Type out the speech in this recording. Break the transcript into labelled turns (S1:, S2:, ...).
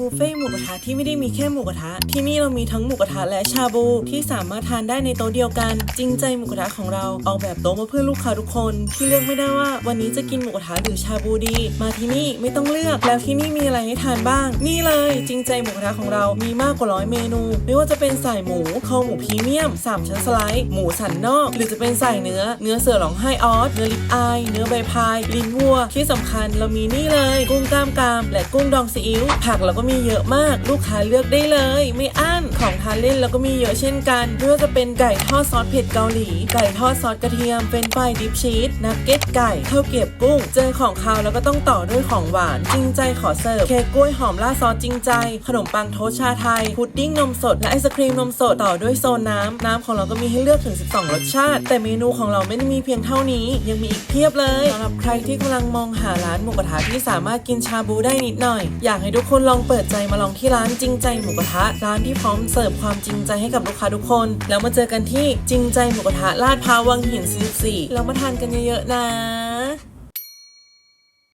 S1: บุฟเฟ่ต์หมูกระทะที่ไม่ได้มีแค่หมูกระทะ ที่นี่เรามีทั้งหมูกระทะและชาบูที่สามารถทานได้ในโต๊ะเดียวกัน จริงใจหมูกระทะของเราออกแบบโต๊ะมาเพื่อลูกค้าทุกคน ที่เลือกไม่ได้ว่า วันนี้จะกินหมูกระทะหรือชาบูดี มาที่นี่ไม่ต้องเลือกแล้วที่นี่มีอะไรให้ทานบ้าง นี่เลย จริงใจหมูกระทะของเรามีมากกว่าร้อยเมนู ไม่ว่าจะเป็นสายหมูคอหมูพรีเมียมสามชั้นสไลด์หมูสันนอก หรือจะเป็นสายเนื้อ เนื้อเสือหลองไห้ออสเนื้อลิปอายเนื้อใบพายลิ้นวัวที่สำคัญเรามีนี่เลย กุ้งกล้ามกราม และกุ้งดองซีอิ๊วผักเราก็มีีเยอะมาก ลูกค้าเลือกได้เลย ไม่อั้นของทานเล่นเราก็มีเยอะเช่นกันไม่ว่าจะเป็นไก่ทอดซอสเผ็ดเกาหลี ไก่ทอดซอสกระเทียมเป็นไฟรายดิปชีสนักเก็ตไก่ข้าวเกรียบกุ้ง เจอของคาวแล้วก็ต้องต่อด้วยของหวาน จริงใจขอเสิร์ฟเค้กกล้วยหอมราดซอสจริงใจ ขนมปังโทชาไทยพุดดิ้งนมสดและไอศครีมนมสดต่อด้วยโซนน้ำน้ำของเราก็มีให้เลือกถึง 12 รสชาติ แต่เมนูของเราไม่ได้มีเพียงเท่านี้ ยังมีอีกเพียบเลยสำหรับใครที่กำลังมองหาร้านหมูกระทะที่สามารถกินชาบูได้นิดหน่อย อยากให้ทุกคนลองเปิดใจมาลองที่ร้านจริงใจหมูกระทะร้านที่พร้อมเสิร์ฟความจริงใจให้กับลูกค้าทุกคน แล้วมาเจอกันที่จริงใจหมูกระทะลาดพร้าววังหิน44แล้วมาทานกันเยอะๆนะ